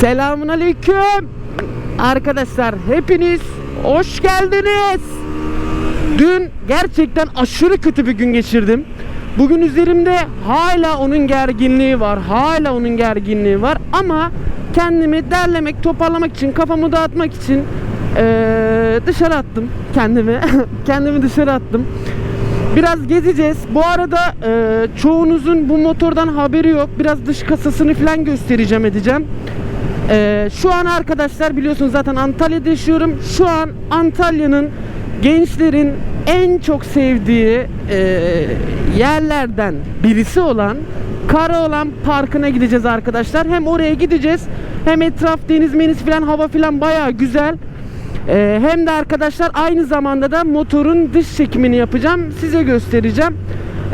Selamun aleyküm. Arkadaşlar hepiniz hoş geldiniz. Dün gerçekten aşırı kötü bir gün geçirdim. Bugün üzerimde hala onun gerginliği var. Hala onun gerginliği var. Ama kendimi derlemek, toparlamak için, kafamı dağıtmak için eee, dışarı attım kendimi. kendimi dışarı attım. Biraz gezeceğiz. Bu arada e, çoğunuzun bu motordan haberi yok. Biraz dış kasasını falan göstereceğim edeceğim. E, şu an arkadaşlar biliyorsunuz zaten Antalya'da yaşıyorum. Şu an Antalya'nın gençlerin en çok sevdiği e, yerlerden birisi olan Karaoğlan Parkı'na gideceğiz arkadaşlar. Hem oraya gideceğiz hem etraf deniz meniz falan hava falan bayağı güzel. Ee, hem de arkadaşlar aynı zamanda da motorun dış çekimini yapacağım. Size göstereceğim.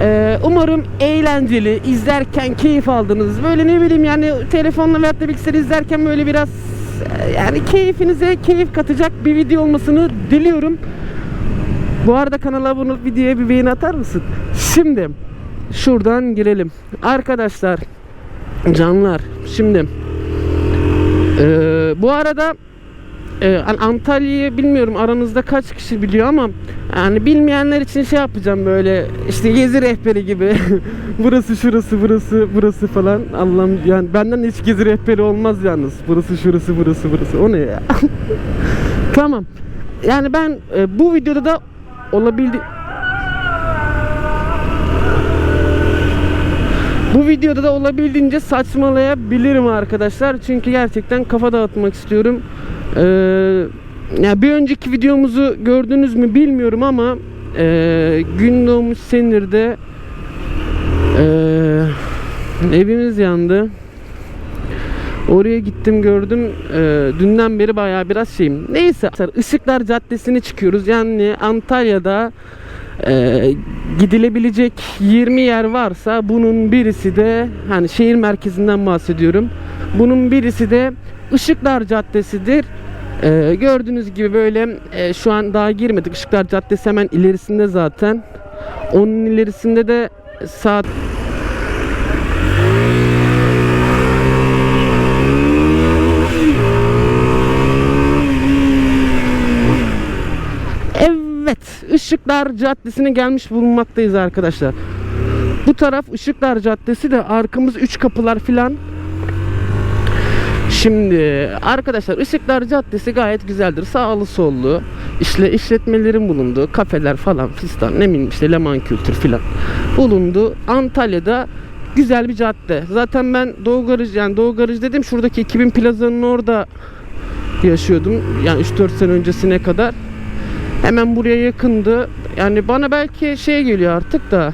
Ee, umarım eğlenceli, izlerken keyif aldınız. Böyle ne bileyim yani telefonla veyahut da bilgisayar izlerken böyle biraz e, yani keyfinize keyif katacak bir video olmasını diliyorum. Bu arada kanala abone olup videoya bir beğeni atar mısın? Şimdi şuradan girelim. Arkadaşlar canlar şimdi e, bu arada An- Antalya'yı bilmiyorum aranızda kaç kişi biliyor ama yani bilmeyenler için şey yapacağım böyle işte gezi rehberi gibi. Burası şurası burası burası falan. Allah'ım yani benden de hiç gezi rehberi olmaz yalnız. Burası şurası burası burası. O ne ya? Tamam. Yani ben e, bu videoda da olabildi Bu videoda da olabildiğince saçmalayabilirim arkadaşlar. Çünkü gerçekten kafa dağıtmak istiyorum. Ee, ya bir önceki videomuzu gördünüz mü bilmiyorum ama e, gün doğmuş Senir'de e, evimiz yandı. Oraya gittim gördüm. Ee, dünden beri bayağı biraz şeyim. Neyse. Işıklar Caddesi'ne çıkıyoruz. Yani Antalya'da e, gidilebilecek 20 yer varsa bunun birisi de hani şehir merkezinden bahsediyorum. Bunun birisi de Işıklar Caddesi'dir. Ee, gördüğünüz gibi böyle e, şu an daha girmedik. Işıklar Caddesi hemen ilerisinde zaten. Onun ilerisinde de saat Evet, Işıklar Caddesi'ne gelmiş bulunmaktayız arkadaşlar. Bu taraf Işıklar Caddesi de arkamız üç kapılar filan. Şimdi arkadaşlar Işıklar Caddesi gayet güzeldir. Sağlı sollu işle işletmelerin bulunduğu kafeler falan fistan ne bileyim işte Leman Kültür filan bulundu. Antalya'da güzel bir cadde. Zaten ben Doğu Garaj yani Doğu Garaj dedim şuradaki 2000 plazanın orada yaşıyordum. Yani 3-4 sene öncesine kadar. Hemen buraya yakındı. Yani bana belki şey geliyor artık da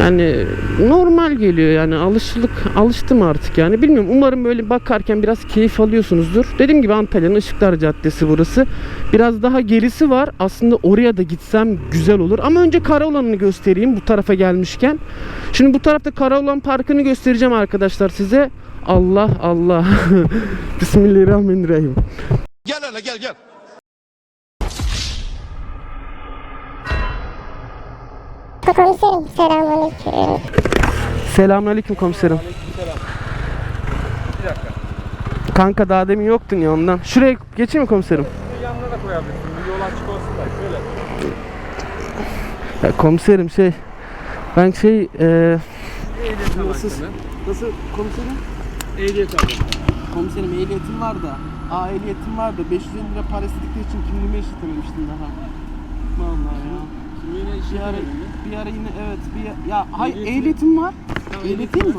yani normal geliyor yani alışılık alıştım artık yani bilmiyorum umarım böyle bakarken biraz keyif alıyorsunuzdur. Dediğim gibi Antalya'nın Işıklar Caddesi burası. Biraz daha gerisi var. Aslında oraya da gitsem güzel olur. Ama önce Karaoğlan'ını göstereyim bu tarafa gelmişken. Şimdi bu tarafta Karaoğlan Parkı'nı göstereceğim arkadaşlar size. Allah Allah. Bismillahirrahmanirrahim. Gel hele gel gel. Komiserim selamünaleyküm. Selamünaleyküm komiserim. Kanka daha demin yoktun ya ondan. Şuraya geçeyim mi komiserim? yanına da koyabilirsin. Bir yol açık olsun da şöyle. Ya komiserim şey ben şey e, Ehliyet Nasıl? nasıl komiserim? Ehliyet aldım. Komiserim ehliyetim var da. Aa ehliyetim var da 550 lira para istedikleri için kimliğimi eşitememiştim daha. Vallahi ya. İşi Bir ara, bir ara yine evet bir ya hay Ehliyeti- ehliyetim var. Ehliyetim mi?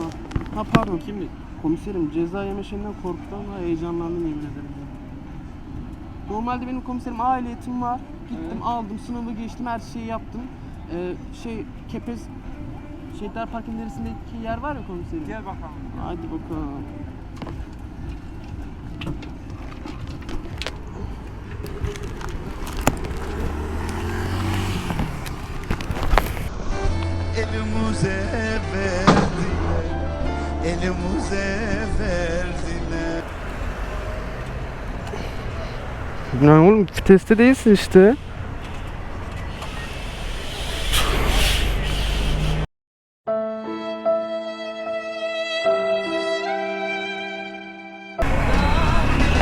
Ha pardon. Kimlik. Komiserim ceza yeme şeyinden korktum ama heyecanlandım yemin ederim. Normalde benim komiserim A ehliyetim var. Gittim Evet. aldım sınavı geçtim her şeyi yaptım. Ee, şey Kepez Şehitler Park ilerisindeki yer var ya komiserim. Gel bakalım. Hadi bakalım. Elimize verdiler. Elimize verdiler. Ne oğlum viteste değilsin işte.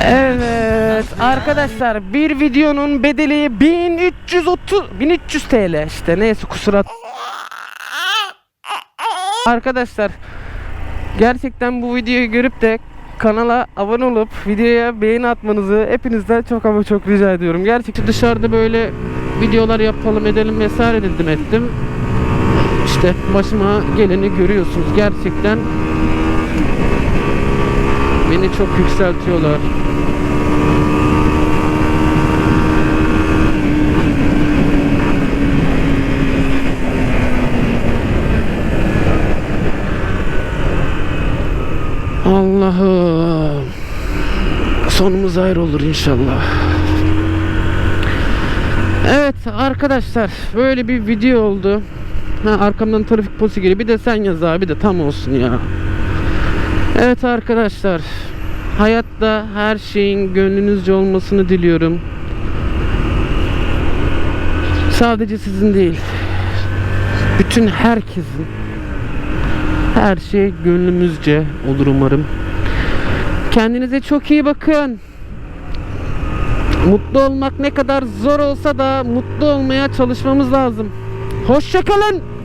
Evet arkadaşlar bir videonun bedeli 1330 1300 TL işte neyse kusura Arkadaşlar gerçekten bu videoyu görüp de kanala abone olup videoya beğeni atmanızı hepinizden çok ama çok rica ediyorum. Gerçekten dışarıda böyle videolar yapalım edelim vesaire dedim ettim. İşte başıma geleni görüyorsunuz. Gerçekten beni çok yükseltiyorlar. Allah'ım. Sonumuz ayrı olur inşallah. Evet arkadaşlar böyle bir video oldu. Ha, arkamdan trafik polisi geliyor. Bir de sen yaz abi de tam olsun ya. Evet arkadaşlar. Hayatta her şeyin gönlünüzce olmasını diliyorum. Sadece sizin değil. Bütün herkesin her şey gönlümüzce olur umarım. Kendinize çok iyi bakın. Mutlu olmak ne kadar zor olsa da mutlu olmaya çalışmamız lazım. Hoşçakalın.